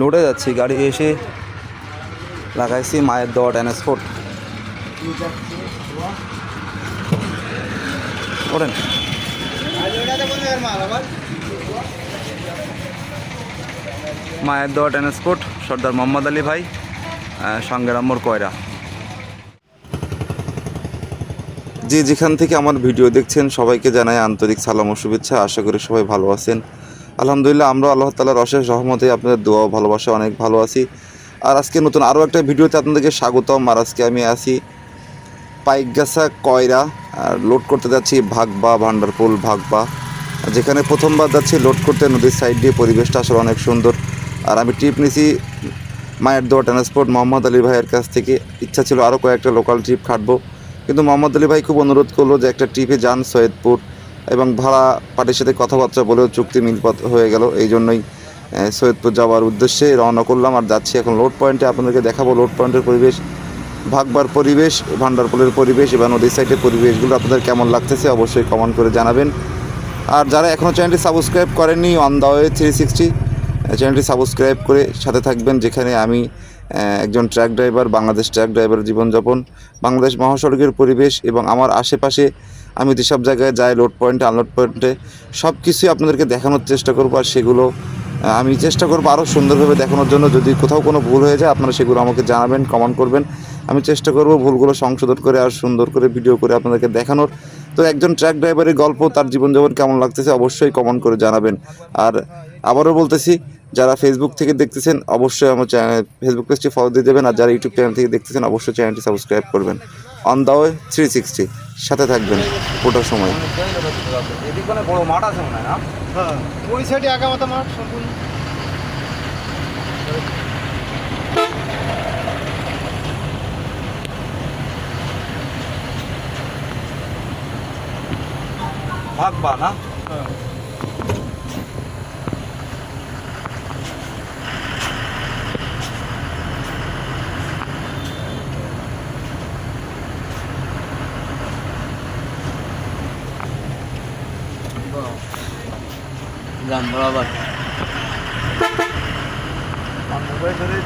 লোডে যাচ্ছি গাড়ি এসে লাগাইছি মায়ের দেওয়া ট্রান্সপোর্ট ওরেন মায়ের দেওয়া ট্রান্সপোর্ট সর্দার মোহাম্মদ আলী ভাই আহ, সঙ্গে নম্বর কয়রা। যে যেখান থেকে আমার ভিডিও দেখছেন সবাইকে জানাই আন্তরিক সালাম ও শুভেচ্ছা। আশা করি সবাই ভালো আছেন। আলহামদুলিল্লাহ, আমরা আল্লাহ তালার অশেষ রহমতে আপনাদের দোয়া ভালোবাসা অনেক ভালো আছি। আর আজকে নতুন আরও একটা ভিডিওতে আপনাদেরকে স্বাগতম। আর আজকে আমি আছি পাইকগাছা কয়রা, আর লোড করতে যাচ্ছি ভাগবা, ভান্ডারপুল, ভাগবা। যেখানে প্রথমবার যাচ্ছি লোড করতে নদীর সাইড দিয়ে পরিবেশটা আসলে অনেক সুন্দর। আর আমি ট্রিপ নিছি মায়ের দোয়া ট্রান্সপোর্ট মোহাম্মদ আলী ভাইয়ের কাছ থেকে। ইচ্ছা ছিল আরও কয়েকটা লোকাল ট্রিপ খাটবো। কিন্তু মোহাম্মদ আলী ভাই খুব অনুরোধ করল যে একটা ট্রিপে যান সৈয়দপুর। এবং ভাড়া পার্টির সাথে কথাবার্তা বলেও চুক্তি মিলপথ হয়ে গেল। এই জন্যই সৈয়দপুর যাওয়ার উদ্দেশ্যে রওনা করলাম আর যাচ্ছি এখন লোড পয়েন্টে আপনাদেরকে দেখাবো লোড পয়েন্টের পরিবেশ, ভাগবার পরিবেশ, ভান্ডারপুলের পরিবেশ এবং নদীর সাইডের পরিবেশগুলো আপনাদের কেমন লাগতেছে অবশ্যই কমেন্ট করে জানাবেন। আর যারা এখনও চ্যানেলটি সাবস্ক্রাইব করেননি on the way three sixty চ্যানেলটি সাবস্ক্রাইব করে সাথে থাকবেন, যেখানে আমি একজন ট্রাক ড্রাইভার, বাংলাদেশ ট্রাক ড্রাইভারের জীবনযাপন, বাংলাদেশ মহাসড়কের পরিবেশ এবং আমার আশেপাশে আমি যেসব জায়গায় যাই লোড পয়েন্টে আনলোড পয়েন্টে সব কিছুই আপনাদেরকে দেখানোর চেষ্টা করব আর সেগুলো আমি চেষ্টা করব আরও সুন্দরভাবে দেখানোর জন্য। যদি কোথাও কোনো ভুল হয়ে যায়, আপনারা সেগুলো আমাকে জানাবেন কমেন্ট করবেন। আমি চেষ্টা করব ভুলগুলো সংশোধন করে আর সুন্দর করে ভিডিও করে আপনাদেরকে দেখানোর। তো একজন ট্রাক ড্রাইভারের গল্প, তার জীবনযাপন কেমন লাগতেছে অবশ্যই কমেন্ট করে জানাবেন। আর আবারও বলতেছি, যারা ফেসবুক থেকে দেখতেছেন, অবশ্যই আমার চ্যানেল ফেসবুক পেজটি ফলো দিয়ে দেবেন, আর যারা ইউটিউব চ্যানেল থেকে দেখতেছেন, অবশ্যই চ্যানেলটি সাবস্ক্রাইব করবেন। On the way three sixty সাথে থাকবেন, পুরোটা সময়। ভাগবা না? যান বরাবর মোবাইল ধরে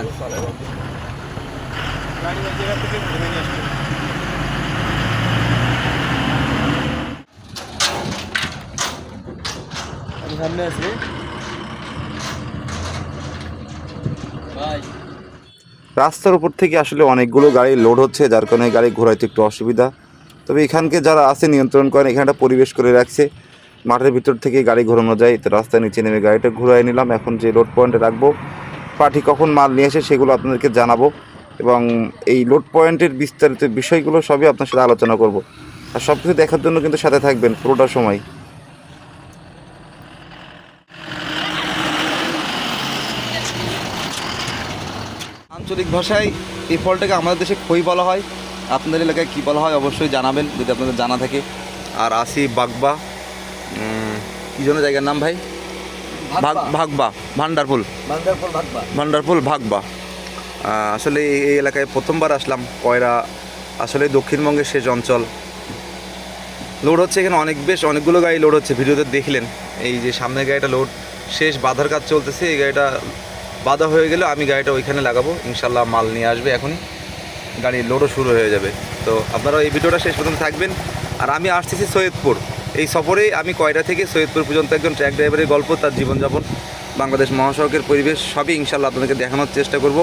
আমি সামনে আছি। রাস্তার উপর থেকে আসলে অনেকগুলো গাড়ি লোড হচ্ছে, যার কারণে গাড়ি ঘোরাইতে একটু অসুবিধা। তবে এখানকে যারা আছে, নিয়ন্ত্রণ করেন, এখানটা পরিবেশ করে রাখছে। মাঠের ভিতর থেকে গাড়ি ঘোরানো যায়, তো রাস্তার নিচে নেমে গাড়িটা ঘুরাই নিলাম। এখন যে লোড পয়েন্টে রাখব পার্টি কখন মাল নিয়ে আসে সেগুলো আপনাদেরকে জানাব এবং এই লোড পয়েন্টের বিস্তারিত বিষয়গুলো সবই আপনার সাথে আলোচনা করব। আর সব কিছু দেখার জন্য কিন্তু সাথে থাকবেন পুরোটা সময়। আঞ্চলিক ভাষায় এই ফলটাকে আমাদের দেশে খই বলা হয়। আপনাদের এলাকায় কী বলা হয় অবশ্যই জানাবেন, যদি আপনাদের জানা থাকে। আর আসি বাগবা কী জন্য জায়গার নাম ভাই? ভাগ ভাগবা। ভান্ডারপুল। ভাগবা। ভান্ডারপুল ভাগবা। আসলে এই- এই এলাকায় প্রথমবার আসলাম কয়রা। আসলে দক্ষিণবঙ্গের শেষ অঞ্চল। লোড হচ্ছে এখানে অনেক বেশ অনেকগুলো গাড়ি লোড হচ্ছে ভিডিওতে দেখলেন। এই যে সামনের গাড়িটা লোড শেষ বাধার কাজ চলতেছে এই গাড়িটা বাধা হয়ে গেলে আমি গাড়িটা ওইখানে লাগাবো। ইনশাল্লাহ মাল নিয়ে আসবে এখনই। গাড়ির লোডও শুরু হয়ে যাবে। তো আপনারা এই ভিডিওটা শেষ পর্যন্ত থাকবেন। আর আমি আসতেছি সৈয়দপুর। এই সফরে আমি কয়টা থেকে সৈয়দপুর পর্যন্ত একজন ট্র্যাক ড্রাইভারের গল্প, তার জীবনযাপন, বাংলাদেশ মহাসড়কের পরিবেশ সবই ইনশাল্লাহ আপনাদেরকে দেখানোর চেষ্টা করব।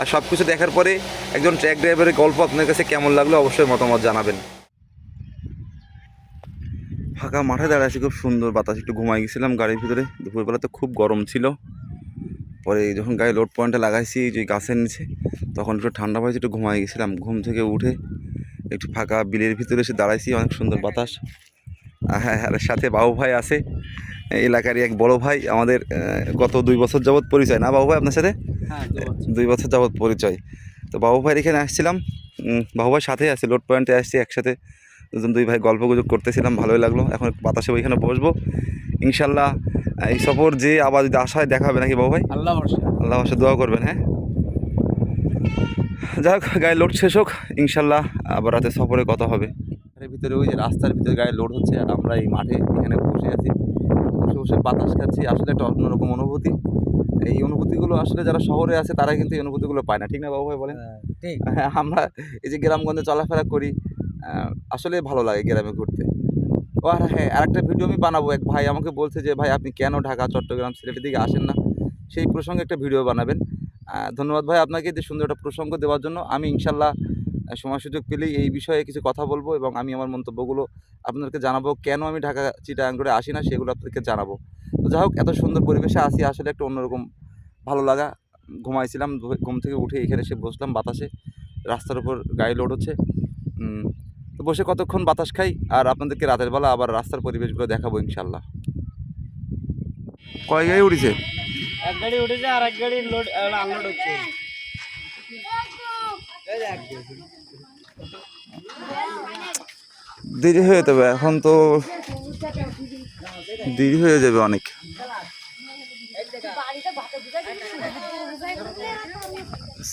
আর সব কিছু দেখার পরে একজন ট্র্যাক ড্রাইভারের গল্প আপনার কাছে কেমন লাগল অবশ্যই মতামত জানাবেন। ফাঁকা মাঠে দাঁড়িয়ে আছি খুব সুন্দর বাতাস, একটু ঘুমাই গেছিলাম গাড়ির ভিতরে। দুপুরবেলা তো খুব গরম ছিল। পরে যখন গায়ে লোড পয়েন্টে লাগাইছি যে গাছের নিচে, তখন একটু ঠান্ডা পাইছে, একটু ঘুমাই গেছিলাম। ঘুম থেকে উঠে একটু ফাঁকা বিলের ভিতরে এসে দাঁড়াইছি, অনেক সুন্দর বাতাস। আর হ্যাঁ আর সাথে বাবু ভাই আছে। এলাকারই এক বড় ভাই। আমাদের গত দুই বছর যাবৎ পরিচয় না বাবু ভাই আপনার সাথে? হ্যাঁ দুই বছর যাবৎ পরিচয়। তো বাবু ভাইয়ের এখানে আসছিলাম। বাবু ভাই সাথে আছে লোড পয়েন্টে আসছি একসাথে। দুজন দুই ভাই গল্প গুজব করতেছিলাম ভালোই লাগল। এখন বাতাসে ওইখানে বসবো। ইনশাল্লাহ এই সফর যে আবার যদি আসা হয় দেখা হবে নাকি বাবু ভাই? আল্লাহ আল্লাহ পাশে দোয়া করবেন হ্যাঁ? যাই হোক গায়ে লোড শেষ হোক। ইনশাল্লাহ আবার রাতে সফরে কথা হবে। এর ভিতরে ওই যে রাস্তার ভিতরে গায়ে লোড হচ্ছে আর আমরা এই মাঠে এখানে বসে আছি। বসে বসে বাতাস খাচ্ছি আসলে একটা অন্যরকম অনুভূতি। এই অনুভূতিগুলো আসলে যারা শহরে আছে তারা কিন্তু এই অনুভূতিগুলো পায় না ঠিক না বাবু ভাই বলেন? ঠিক। হ্যাঁ, আমরা এই যে গ্রামগঞ্জে চলাফেরা করি আসলে ভালো লাগে গ্রামে ঘুরতে। ও আর হ্যাঁ আর একটা ভিডিও আমি বানাবো এক ভাই আমাকে বলছে যে ভাই আপনি কেন ঢাকা চট্টগ্রাম সিলেটের দিকে আসেন না? সেই প্রসঙ্গে একটা ভিডিও বানাবেন। ধন্যবাদ ভাই আপনাকে যে সুন্দর একটা প্রসঙ্গ দেওয়ার জন্য। আমি ইনশাল্লাহ সময় সুযোগ পেলেই এই বিষয়ে কিছু কথা বলব এবং আমি আমার মন্তব্যগুলো আপনাদেরকে জানাব। কেন আমি ঢাকা চিটাগাং করে আসি না সেগুলো আপনাদেরকে জানাব। তো যাই হোক এত সুন্দর পরিবেশে আসি আসলে একটা অন্যরকম ভালো লাগা। ঘুমাইছিলাম ঘুম থেকে উঠে এখানে এসে বসলাম বাতাসে। রাস্তার উপর গাড়ি লোড হচ্ছে। তো বসে কতক্ষণ বাতাস খাই? আর আপনাদেরকে রাতের বেলা আবার রাস্তার পরিবেশগুলো দেখাবো ইনশাল্লাহ কয় গাড়ি উঠেছে? এক গাড়ি উঠেছে আর এক গাড়ি লোড আনলোড হচ্ছে। দেরি হয়ে যাবে এখন তো দেরি হয়ে যাবে অনেক।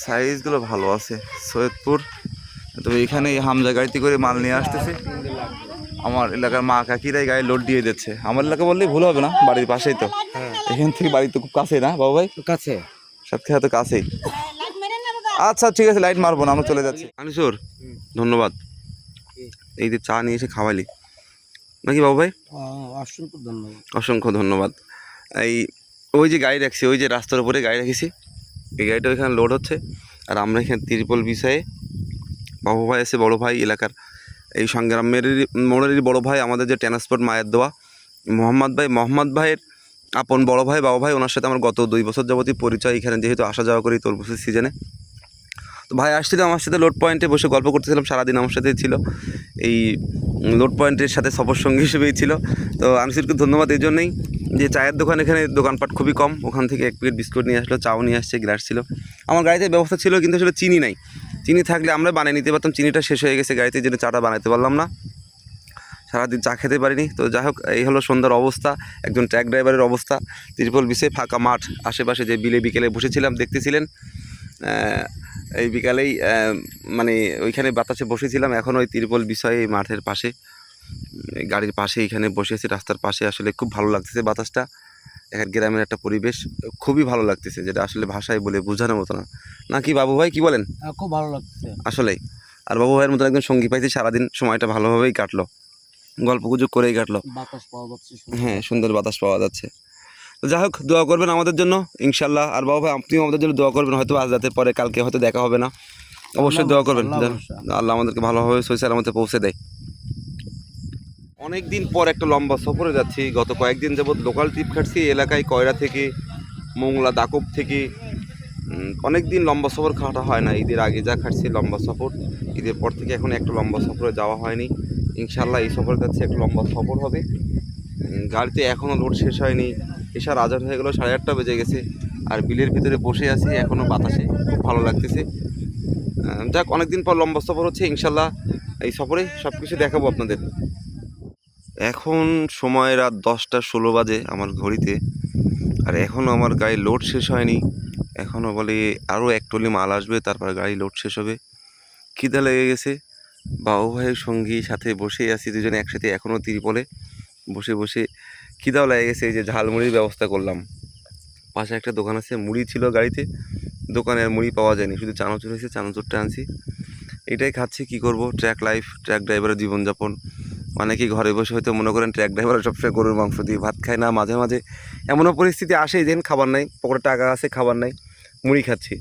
সাইজগুলো ভালো আছে সৈয়দপুর। তবে এখানে এই হামজা গাড়িতে করে মাল নিয়ে আসতেছে। আমার এলাকার মা কাকিরাই গায়ে লোড দিয়ে দিচ্ছে। আমার এলাকা বললেই ভুল হবে না বাড়ির পাশেই তো। এখান থেকে বাড়ি তো খুব কাছে না বাবু ভাই? কাছে। সাতক্ষীরা তো কাছেই। আচ্ছা ঠিক আছে লাইট মারবো না আমরা চলে যাচ্ছি। আনিসুর ধন্যবাদ। এই যে চা নিয়ে এসে খাওয়ালি। নাকি বাবু ভাই? অসংখ্য ধন্যবাদ। অসংখ্য ধন্যবাদ। এই ওই যে গাড়ি রাখছি ওই যে রাস্তার উপরে গাড়ি রেখেছি এই গাড়িটা ওইখানে লোড হচ্ছে। আর আমরা এখানে তিরপল বিষয়ে বাবু ভাই আছে বড় ভাই এলাকার। এই সংগ্রামের মোড়েরই বড় ভাই আমাদের যে ট্রান্সপোর্ট মায়ের দেওয়া মোহাম্মদ ভাই মোহাম্মদ ভাইয়ের আপন বড় ভাই বাবু ভাই ওনার সাথে আমার গত দুই বছর যাবতীয় পরিচয়। এখানে যেহেতু আসা যাওয়া করি তরমুজের সিজনে তো ভাই আসছিল আমার সাথে লোড পয়েন্টে বসে গল্প করতেছিলাম সারাদিন আমার সাথেই ছিল। এই লোড পয়েন্টের সাথে সফর সঙ্গী হিসেবেই ছিল। তো আনিসুরকে ধন্যবাদ এই জন্যই যে চায়ের দোকান এখানে দোকানপাট খুবই কম। ওখান থেকে এক প্লেট বিস্কুট নিয়ে আসলো, চাও নিয়ে আসছে গ্লাস ছিল। আমার গাড়িতে ব্যবস্থা ছিল কিন্তু আসলে চিনি নাই। চিনি থাকলে আমরা বানিয়ে নিতে পারতাম, চিনিটা শেষ হয়ে গেছে গাড়িতে জন্য চাটা বানাতে পারলাম না। সারাদিন চা খেতে পারিনি। তো যাই হোক, এই হলো সন্ধ্যার অবস্থা, একজন ট্র্যাক ড্রাইভারের অবস্থা। ত্রিপল বিশে ফাঁকা মাঠ, আশেপাশে যে বিলে বিকেলে বসেছিলাম, দেখতেছিলেন। এই বিকালেই মানে ওইখানে বাতাসে বসেছিলাম। এখন ওই তিরপল বিষয়ে এই মাঠের পাশে গাড়ির পাশে এখানে বসে আছি। রাস্তার পাশে আসলে খুব ভালো লাগতেছে বাতাসটা। এখানে গ্রামের একটা পরিবেশ খুবই ভালো লাগতেছে যেটা আসলে ভাষায় বলে বোঝানোর মতো না। নাকি বাবু ভাই কি বলেন? খুব ভালো লাগছে আসলেই। আর বাবু ভাইয়ের মতন একজন সঙ্গী পাইছি সারাদিন সময়টা ভালোভাবেই কাটলো। গল্প গুজব করেই কাটলো। বাতাস পাওয়া যাচ্ছে হ্যাঁ সুন্দর বাতাস পাওয়া যাচ্ছে। তো যাই হোক দোয়া করবেন আমাদের জন্য। ইনশাল্লাহ আর বাবা ভাই আপনিও আমাদের জন্য দোয়া করবেন। হয়তো আজ রাতে পরে কালকে হয়তো দেখা হবে না। অবশ্যই দোয়া করবেন। আল্লাহ আমাদেরকে ভালোভাবে সই সালামতে পৌঁছে দেয়। অনেক দিন পর একটা লম্বা সফরে যাচ্ছি। গত কয়েকদিন যাবৎ লোকাল ট্রিপ খাটছি এলাকায় কয়রা থেকে মোংলা দাকব থেকে। অনেক দিন লম্বা সফর খাটা হয় না। ঈদের আগে যা খাটছি লম্বা সফর। ঈদের পর থেকে এখন একটা লম্বা সফরে যাওয়া হয়নি। ইনশাল্লাহ এই সফর যাচ্ছে একটা লম্বা সফর হবে। গাড়িতে এখনও লোড শেষ হয়নি। এসার আজার হয়ে গেলো, সাড়ে আটটা বেজে গেছে। আর বিলের ভিতরে বসে আছি এখনও বাতাসে, খুব ভালো লাগতেছে। যাক, অনেকদিন পর লম্বা সফর হচ্ছে, ইনশাল্লাহ এই সফরে সব কিছু দেখাবো আপনাদের। এখন সময় রাত দশটা ষোলো বাজে আমার ঘড়িতে, আর এখনও আমার গাড়ি লোড শেষ হয়নি। এখনও বলে আরও এক টলি মাল আসবে, তারপর গাড়ি লোড শেষ হবে। খিদা লেগে গেছে। বাবু ভাইয়ের সঙ্গী সাথে বসেই আছি, দুজনে একসাথে এখনও তিরপলে। বসে বসে খিদাও লেগে গেছে, এই যে ঝালমুড়ির ব্যবস্থা করলাম। পাশে একটা দোকান আছে, মুড়ি ছিল গাড়িতে। দোকানে আর মুড়ি পাওয়া যায়নি, শুধু চানাচুর হয়েছে, চানাচুরটা আনছি। এটাই খাচ্ছি, কি করব? ট্র্যাক লাইফ ট্র্যাক ড্রাইভারের জীবনযাপন। অনেকেই ঘরে বসে হয়তো মনে করেন ট্র্যাক ড্রাইভার সবসময় গরুর মাংস দিয়ে ভাত খায়। না, মাঝে মাঝে এমনও পরিস্থিতি আসে যেন খাবার নাই, পকেটে টাকা আছে, খাবার নাই, মুড়ি খাচ্ছি।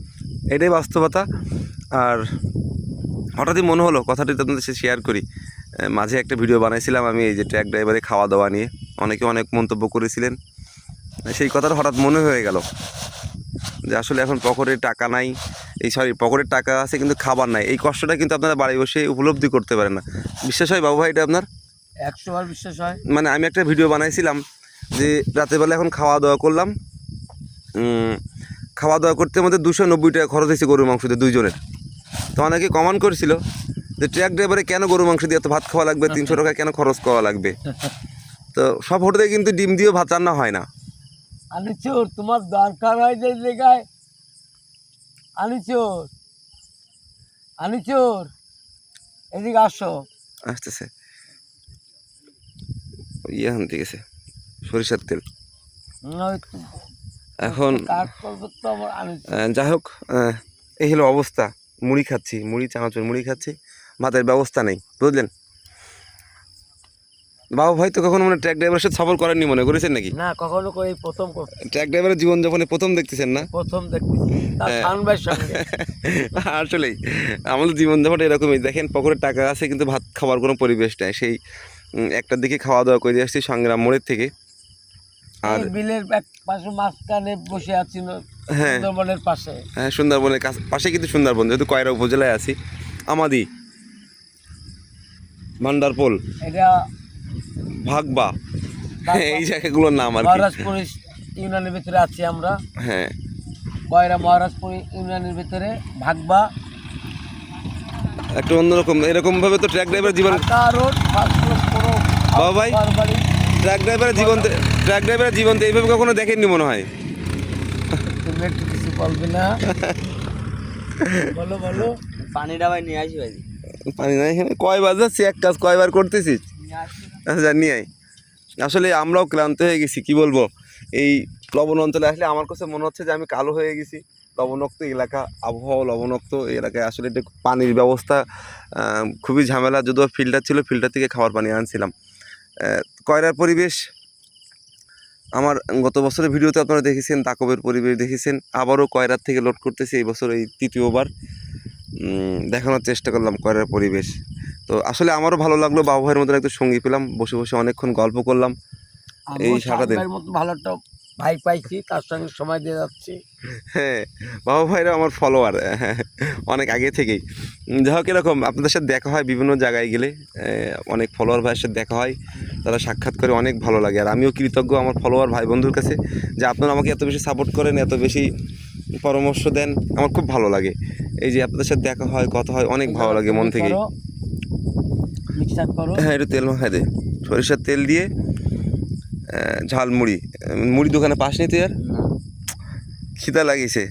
এটাই বাস্তবতা। আর হঠাৎই মনে হলো, কথাটি আপনাদের শেয়ার করি। মাঝে একটা ভিডিও বানাইছিলাম আমি এই যে ট্র্যাক ড্রাইভারে খাওয়া দাওয়া নিয়ে। অনেকে অনেক মন্তব্য করেছিলেন। সেই কথাটা হঠাৎ মনে হয়ে গেল যে আসলে এখন পকেটে টাকা নাই। এই সরি পকেটের টাকা আছে কিন্তু খাবার নাই। এই কষ্টটা কিন্তু আপনারা বাড়ি বসে উপলব্ধি করতে পারেন না। বিশ্বাস হয় বাবু ভাই এটা আপনার? একশো বার বিশ্বাস হয়। মানে আমি একটা ভিডিও বানাইছিলাম যে রাতেরবেলা এখন খাওয়া দাওয়া করলাম। খাওয়া দাওয়া করতে আমাদের দুশো নব্বই টাকা খরচ হয়েছে গরুর মাংসতে দুইজনের। তো অনেকে কমান করেছিল যে ট্রাক ড্রাইভারে কেন গরু মাংস দিয়ে এত ভাত খাওয়া লাগবে? তিনশো টাকা কেন খরচ করা লাগবে? তো সব হোটেলে কিন্তু ডিম দিয়েও ভাত রান্না হয় না। আনিচোর তোমার দরকার হয় যে জায়গায়? আনিচোর আনিচোর এদিকে আসো। আসতেছে। ইয়ে হন ঠিক আছে সরিষার তেল। এখন যাই হোক এই হলো অবস্থা। মুড়ি খাচ্ছি মুড়ি চানাচুর মুড়ি খাচ্ছি। ভাতের ব্যবস্থা নেই বুঝলেন? বাবা ভাই তো কখনো মানে ট্রাক ড্রাইভারের সাথে সফর করেননি মনে করেছেন নাকি? না কখনো করে প্রথম ট্রাক ড্রাইভারের জীবনযাপনে প্রথম দেখতেছেন না? প্রথম হ্যাঁ। আসলেই আমাদের জীবনযাপন এরকমই। দেখেন পকেটে টাকা আছে কিন্তু ভাত খাওয়ার কোনো পরিবেশ নাই। সেই একটার দিকে খাওয়া দাওয়া করে আসছি সংগ্রাম মোড়ের থেকে। আর বিলের পাশে মাঝখানে বসে আছি হ্যাঁ। সুন্দরবনের পাশে। হ্যাঁ সুন্দরবনের কাছ পাশে কিন্তু সুন্দরবন যেহেতু কয়রা উপজেলায় আছি। আমাদি ভান্ডারপোল। এটা ভাগবা। এই জায়গাগুলোর নাম আর কি। মহারাজপুর ইউনিয়নের ভিতরে আছি আমরা। হ্যাঁ। কয়রা মহারাজপুর ইউনিয়নের ভিতরে ভাগবা। একটু অন্যরকম এরকম ভাবে তো ট্রাক ড্রাইভার জীবন বাবা ভাই? ট্রাক ড্রাইভারের জীবন ট্রাক ড্রাইভারের জীবন তো এইভাবে কখনো দেখেননি মনে হয়? তুমি একটু কিছু বলবে না? বলো বলো। পানিটা ভাই নিয়ে আসি ভাই। পানি নাই। এখানে কয় বাজাচ্ছি এক কাজ কয়বার করতেছিস আচ্ছা নিয়ে আয়। আসলে আমরাও ক্লান্ত হয়ে গেছি, কি বলব? এই লবণ অঞ্চলে আসলে আমার কাছে মনে হচ্ছে যে আমি কালো হয়ে গেছি। লবণাক্ত এলাকা, আবহাওয়া লবণাক্ত এলাকায় আসলে একটু পানির ব্যবস্থা খুবই ঝামেলা। যদিও ফিল্টার ছিল ফিল্টার থেকে খাওয়ার পানি আনছিলাম। কয়রার পরিবেশ? আমার গত বছরের ভিডিওতে আপনারা দেখেছেন, তাকবের পরিবেশ দেখেছেন। আবারও কয়রার থেকে লোড করতেছি, এই বছর এই তৃতীয়বার। দেখানোর চেষ্টা করলাম কয়রার পরিবেশ। তো আসলে আমারও ভালো লাগল বাবু ভাইয়ের মতন একটু সঙ্গী পেলাম বসে বসে অনেকক্ষণ গল্প করলাম। এই ভালো একটা ভাই পাইছি তার সঙ্গে সময় দিয়ে যাচ্ছি। হ্যাঁ বাবু ভাইরা আমার ফলোয়ার অনেক আগে থেকেই। যাই হোক এরকম আপনাদের সাথে দেখা হয় বিভিন্ন জায়গায় গেলে অনেক ফলোয়ার ভাইয়ের সাথে দেখা হয় তারা সাক্ষাৎ করে অনেক ভালো লাগে। আর আমিও কৃতজ্ঞ আমার ফলোয়ার ভাই বন্ধুর কাছে যে আপনারা আমাকে এত বেশি সাপোর্ট করেন এত বেশি পরামর্শ দেন আমার খুব ভালো লাগে। এই যে আপনাদের সাথে দেখা হয় কথা হয় অনেক ভালো লাগে মন থেকে। হ্যাঁ একটু তেল মাখাই দে। সরিষার তেল দিয়ে ঝাল মুড়ি মুড়ি দোকানে পাস নিতে আর? খিদা লাগিয়েছে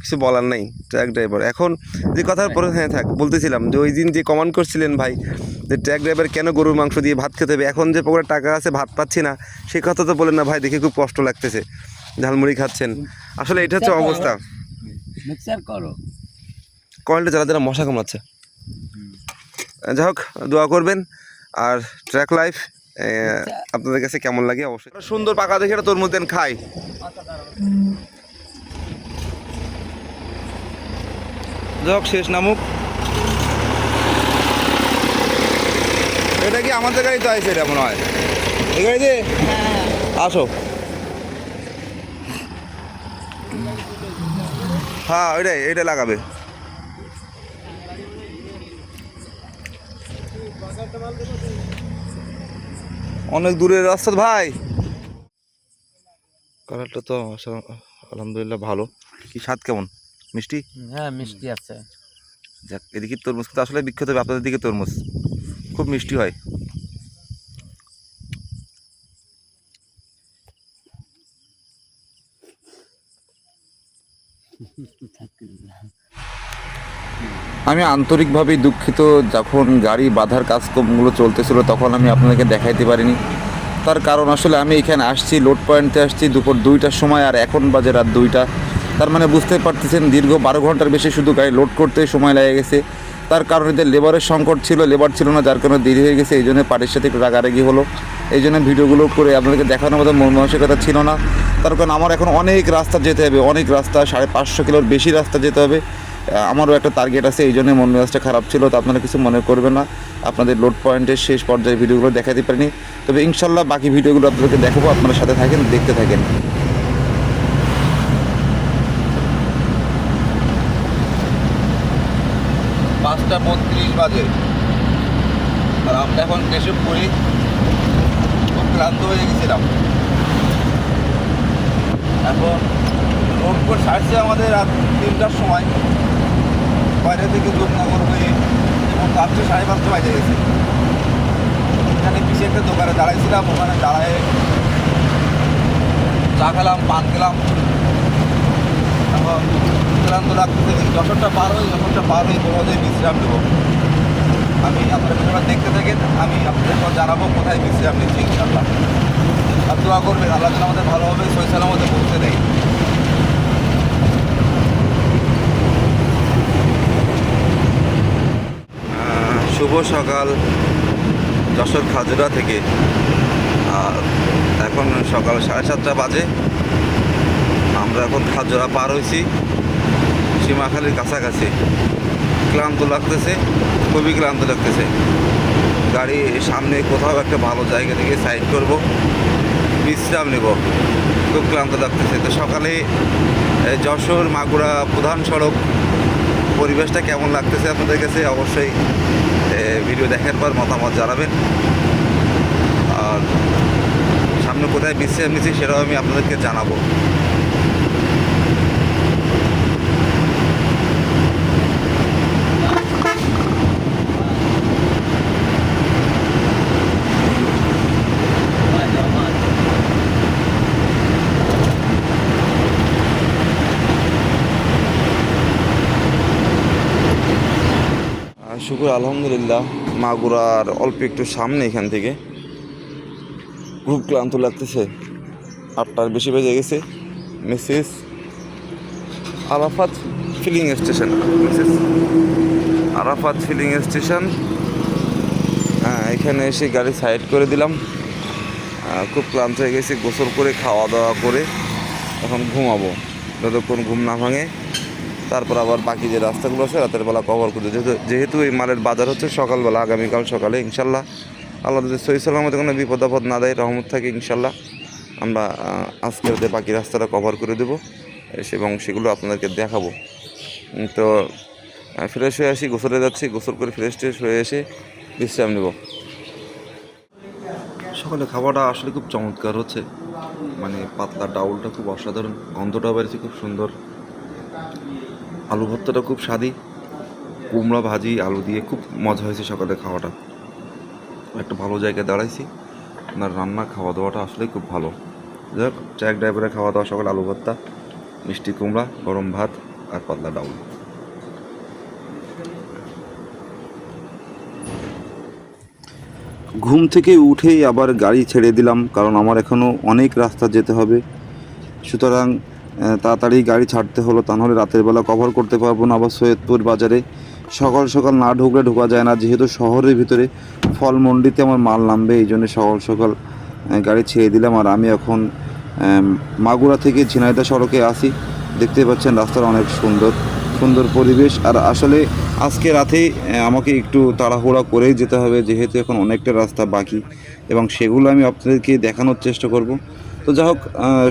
কিছু বলার নাই ট্র্যাক ড্রাইভার। এখন যে কথার পরে হ্যাঁ থাক বলতেছিলাম যে ওই দিন যে কমান্ড করছিলেন ভাই যে ট্র্যাক ড্রাইভার কেন গরুর মাংস দিয়ে ভাত খেতে হবে? এখন যে পকেটে টাকা আছে ভাত পাচ্ছি না সে কথা তো বলেন না ভাই দেখে খুব কষ্ট লাগতেছে। ঝালমুড়ি খাচ্ছেন। আসলে এটা হচ্ছে অবস্থা। মিক্সার করো। কয়েলটা যারা যারা মশা কামড়াচ্ছে। যাই হোক দোয়া করবেন। আর ট্র্যাক লাইফ আপনাদের কাছে কেমন লাগে অবশ্যই। সুন্দর পাকা দেখে এটা তরমুজ দেন খাই। যাই হোক শেষ নামুক। এটা কি আমাদের গাড়ি তো আছে এটা মনে হয়? এই গাড়িতে? আসো। হ্যাঁ ওইটাই এইটা লাগাবে। অনেক দূরের রাস্তা ভাই। কালারটা তো আলহামদুলিল্লাহ ভালো। কি স্বাদ কেমন? মিষ্টি? হ্যাঁ মিষ্টি আছে। যাক এদিকে তরমুজ তো আসলে বিখ্যাত হবে আপনাদের দিকে তরমুজ। খুব মিষ্টি হয়। আমি আন্তরিকভাবেই দুঃখিত যখন গাড়ি বাধার কাজকর্মগুলো চলতেছিল, তখন আমি আপনাদেরকে দেখাইতে পারিনি। তার কারণ আসলে আমি এখানে আসছি লোড পয়েন্টে আসছি, দুপুর দুইটার সময় আর এখন বাজে রাত দুইটা। তার মানে বুঝতে পারতেছেন, দীর্ঘ বারো ঘণ্টার বেশি শুধু গাড়ি লোড করতে সময় লেগে গেছে। তার কারণে লেবারের সংকট ছিল লেবার ছিল না, যার কারণে দেরি হয়ে গেছে, এই জন্য পার্টির সাথে একটু রাগারাগি হলো। এই জন্য ভিডিওগুলো করে আপনাদেরকে দেখানোর মতো মন মানসিকতা ছিল না। তার কারণ আমার এখন অনেক রাস্তা যেতে হবে, অনেক রাস্তা, সাড়ে পাঁচশো কিলোর বেশি রাস্তা যেতে হবে। আমারও একটা টার্গেট আছে, এই জন্য মন মেজাজটা খারাপ ছিল, তো আপনারা কিছু মনে করবেন না। আপনাদের লোড পয়েন্টের শেষ পর্যায়ে ভিডিওগুলো দেখাতে পারিনি। তবে ইনশাল্লাহ বাকি ভিডিওগুলো আপনাদেরকে দেখাবো, আপনারা সাথে থাকেন, দেখতে থাকেন। পাঁচটা বত্রিশ বাজে। আর আমরা এখন কেশবপুরি ক্লান্ত হয়ে গেছিলাম। এখন করে ছাড়ছে আমাদের রাত তিনটার সময়। বাইরে থেকে দুর্নগর হয়ে এবং রাত্রে সাড়ে পাঁচটা বাজে গেছে। এখানে পিছিয়ে একটা দোকানে দাঁড়াইছিলাম, ওখানে দাঁড়ায় চা খেলাম, পান খেলাম। এখন ক্লান্ত লাগতেছে, যশোরটা পার হই যশোরটা পার হয়ে কোথাও বিশ্রাম নেব আমি আপনারা দেখতে থাকেন, আমি আপনাদের জানাব কোথায় বিশ্রাম আপনি ইনশাল্লাহ আর দোয়া করবেন, আল্লাহ যেন আমাদের ভালোভাবে সই সালামতে পৌঁছে দেয়। শুভ সকাল যশোর খাজুরা থেকে। আর এখন সকাল সাড়ে সাতটা বাজে। আমরা এখন খাজুরা পার হয়েছি, সীমাখালির কাছাকাছি। ক্লান্ত লাগতেছে। খুবই ক্লান্ত লাগতেছে। গাড়ি সামনে কোথাও একটা ভালো জায়গা থেকে সাইড করব, বিশ্রাম নেব। খুব ক্লান্ত লাগতেছে। তো সকালে যশোর মাগুরা প্রধান সড়ক পরিবেশটা কেমন লাগতেছে আপনাদের কাছে? অবশ্যই ভিডিও দেখার পর মতামত জানাবেন। আর সামনে কোথায় বিশ্রাম নিচ্ছি সেটাও আমি আপনাদেরকে জানাব। শুকুর আলহামদুলিল্লাহ মাগুরার অল্প একটু সামনে এখান থেকে। খুব ক্লান্ত লাগতেছে। আটটার বেশি বেজে গেছে। Mrs Arafat filling station Mrs Arafat filling station হ্যাঁ এখানে এসে গাড়ি সাইড করে দিলাম। খুব ক্লান্ত হয়ে গেছি, গোসল করে খাওয়া দাওয়া করে। এখন ঘুমাবো, যতক্ষণ ঘুম না ভাঙে। তারপর আবার বাকি যে রাস্তাগুলো আছে, রাতের বেলা কভার করতে যেহেতু যেহেতু এই মালের বাজার হচ্ছে সকালবেলা, আগামীকাল সকালে, ইনশাল্লাহ। আল্লাহ যদি সহি সালামতে কোনো বিপদ আপদ না দেয়, রহমত থাকে, ইনশাল্লাহ। আমরা আজকে রাতে বাকি রাস্তাটা কভার করে দেবো এবং সেগুলো আপনাদেরকে দেখাবো। তো ফ্রেশ হয়ে আসি, গোসলে যাচ্ছি, গোসল করে ফ্রেশ ট্রেশ হয়ে এসে বিশ্রাম নেব। সকালে খাওয়াটা আসলে খুব চমৎকার হচ্ছে। মানে পাতলা ডাউলটা খুব অসাধারণ, গন্ধটাও বেড়েছে, খুব সুন্দর। আলু ভর্তাটা খুব স্বাদি কুমড়া, ভাজি, আলু দিয়ে খুব মজা হয়েছে সকালে খাওয়াটা। একটা ভালো জায়গায় দাঁড়াইছি। আপনার রান্না খাওয়া দাওয়াটা আসলে খুব ভালো। যাই হোক ট্র্যাক ড্রাইভারের খাওয়া দাওয়া সকালে আলু ভর্তা, মিষ্টি কুমড়া, গরম ভাত আর পাতলা ডাউল। ঘুম থেকে উঠেই আবার গাড়ি ছেড়ে দিলাম, কারণ আমার এখনও অনেক রাস্তা যেতে হবে। সুতরাং তাড়াতাড়ি গাড়ি ছাড়তে হলো তা নাহলে রাতের বেলা কভার করতে পারব না আবার সৈয়দপুর বাজারে। সকাল সকাল না ঢুকলে ঢোকা যায় না যেহেতু শহরের ভিতরে ফল মন্ডিতে আমার মাল নামবে এই জন্য সকাল সকাল গাড়ি ছেড়ে দিলাম। আর আমি এখন মাগুরা থেকে ঝিনাইদা সড়কে আসি। দেখতে পাচ্ছেন রাস্তাটা অনেক সুন্দর সুন্দর পরিবেশ। আর আসলে আজকে আহ, আমাকে একটু তাড়াহুড়া করেই যেতে হবে যেহেতু এখন অনেকটা রাস্তা বাকি। এবং সেগুলো আমি আপনাদেরকে দেখানোর চেষ্টা করব। তো যাই হোক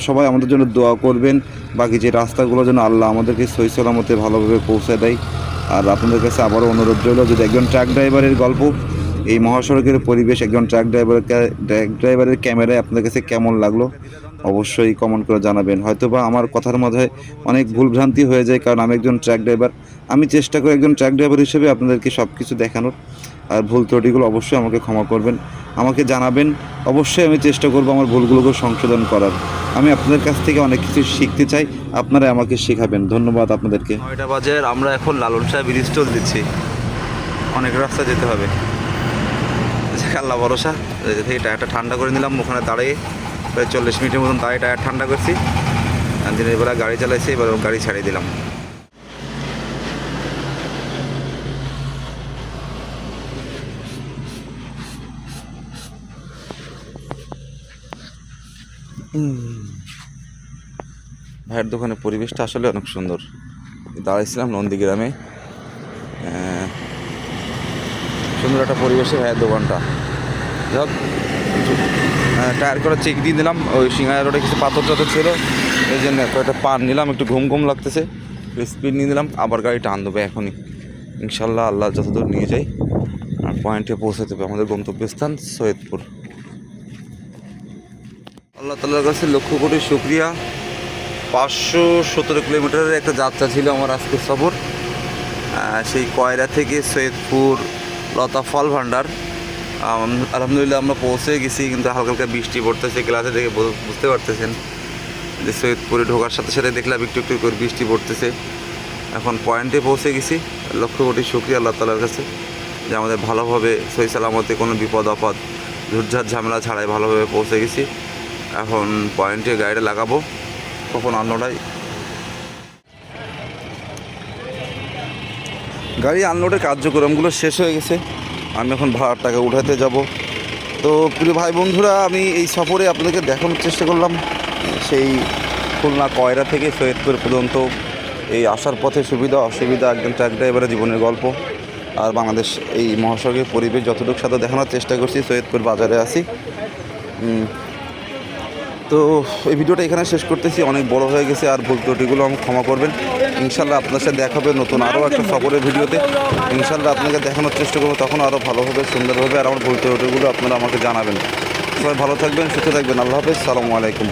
সবাই আমাদের জন্য দোয়া করবেন। বাকি যে রাস্তাগুলো যেন আল্লাহ আমাদেরকে সহি সালামতে ভালোভাবে পৌঁছে দেয়। আর আপনাদের কাছে আবারও অনুরোধ রইল, যদি একজন ট্রাক ড্রাইভারের গল্প, এই মহাসড়কের পরিবেশ, একজন ট্রাক ড্রাইভারের ট্রাক ড্রাইভারের ক্যামেরায় আপনাদের কাছে কেমন লাগল, অবশ্যই কমেন্ট করে জানাবেন। হয়তোবা আমার কথার মধ্যে অনেক ভুলভ্রান্তি হয়ে যায়, কারণ আমি একজন ট্রাক ড্রাইভার। আমি চেষ্টা করি একজন ট্রাক ড্রাইভার হিসেবে আপনাদেরকে সব কিছু দেখানোর। আর ভুল ত্রুটিগুলো অবশ্যই আমাকে ক্ষমা করবেন। আমাকে জানাবেন। অবশ্যই আমি চেষ্টা করব আমার ভুলগুলোকে সংশোধন করার। আমি আপনাদের কাছ থেকে অনেক কিছু শিখতে চাই। আপনারা আমাকে শেখাবেন। ধন্যবাদ আপনাদেরকে। নয়টা বাজার আমরা এখন লালন সাহেব ব্রিজ টোল দিচ্ছি। অনেক রাস্তা যেতে হবে। আল্লাহ ভরসা। থেকে টায়ারটা ঠান্ডা করে নিলাম, ওখানে দাঁড়িয়ে প্রায় চল্লিশ মিনিটের মতন দাঁড়িয়ে টায়ার ঠান্ডা করছি। দিনের বেলা গাড়ি চালাইছি, এবার গাড়ি ছাড়িয়ে দিলাম। ভাইয়ের দোকানের পরিবেশটা আসলে অনেক সুন্দর। দাঁড়াইছিলাম নন্দীগ্রামে সুন্দর একটা পরিবেশে ভাইয়ের দোকানটা। আহ, টায়ার করে চেক দিয়ে দিলাম। ওই সিঙ্গারা রোডে কিছু পাথর টাথর ছিল। এই জন্য কয়েকটা পান নিলাম একটু ঘুম ঘুম লাগতেছে। স্পিড নিয়ে দিলাম আবার গাড়ি টান দেবে এখনই। ইনশাল্লাহ আল্লাহ যতদূর নিয়ে যাই আর পয়েন্টে পৌঁছে দেবে আমাদের গন্তব্যস্থান সৈয়দপুর। আল্লাহ তালার কাছে লক্ষ কোটি শুক্রিয়া। পাঁচশো সতেরো কিলোমিটারের একটা যাত্রা ছিল আমার আজকের সফর। সেই কয়রা থেকে সৈয়দপুর লতা ফল ভাণ্ডার আলহামদুলিল্লাহ আমরা পৌঁছে গেছি, কিন্তু হালকা হালকা বৃষ্টি পড়তেছে, ক্লাসে দেখে বুঝতে পারতেছেন যে সৈয়দপুরে ঢোকার সাথে সাথে দেখলাম একটু একটু করে বৃষ্টি পড়তেছে। এখন পয়েন্টে পৌঁছে গেছি, লক্ষ কোটি শুক্রিয়া আল্লাহ তালার কাছে যে আমাদের ভালোভাবে সই সালামতে কোনো বিপদ আপদ ঝুটঝাট ঝামেলা ছাড়াই ভালোভাবে পৌঁছে গেছি। এখন পয়েন্টে গাড়িটা লাগাবো কখন আনলোডাই গাড়ি আনলোডের কার্যক্রমগুলো শেষ হয়ে গেছে। আমি এখন ভাড়ার টাকা উঠাতে যাব। তো প্রিয় ভাই বন্ধুরা আমি এই সফরে আপনাদেরকে দেখানোর চেষ্টা করলাম। সেই খুলনা কয়রা থেকে সৈয়দপুর পর্যন্ত এই আসার পথে সুবিধা অসুবিধা একদম ট্রাক ড্রাইভারের জীবনের গল্প। আর বাংলাদেশ এই মহাসড়কের পরিবেশ যতটুকু সাথে দেখানোর চেষ্টা করছি সৈয়দপুর বাজারে উম, তো এই ভিডিওটা এখানে শেষ করতেছি। অনেক বড় হয়ে গেছে আর ভুল ত্রুটিগুলো আমি ক্ষমা করবেন। ইনশাল্লাহ আপনার সাথে দেখা হবে নতুন আরও একটা খবরের ভিডিওতে। ইনশাল্লাহ আপনাকে দেখানোর চেষ্টা করব, তখন আরও ভালোভাবে সুন্দরভাবে আর আমার ভুল ত্রুটিগুলো আপনারা আমাকে জানাবেন। সবাই ভালো থাকবেন, সুস্থ থাকবেন। আল্লাহ হাফেজ, সালামু আলাইকুম।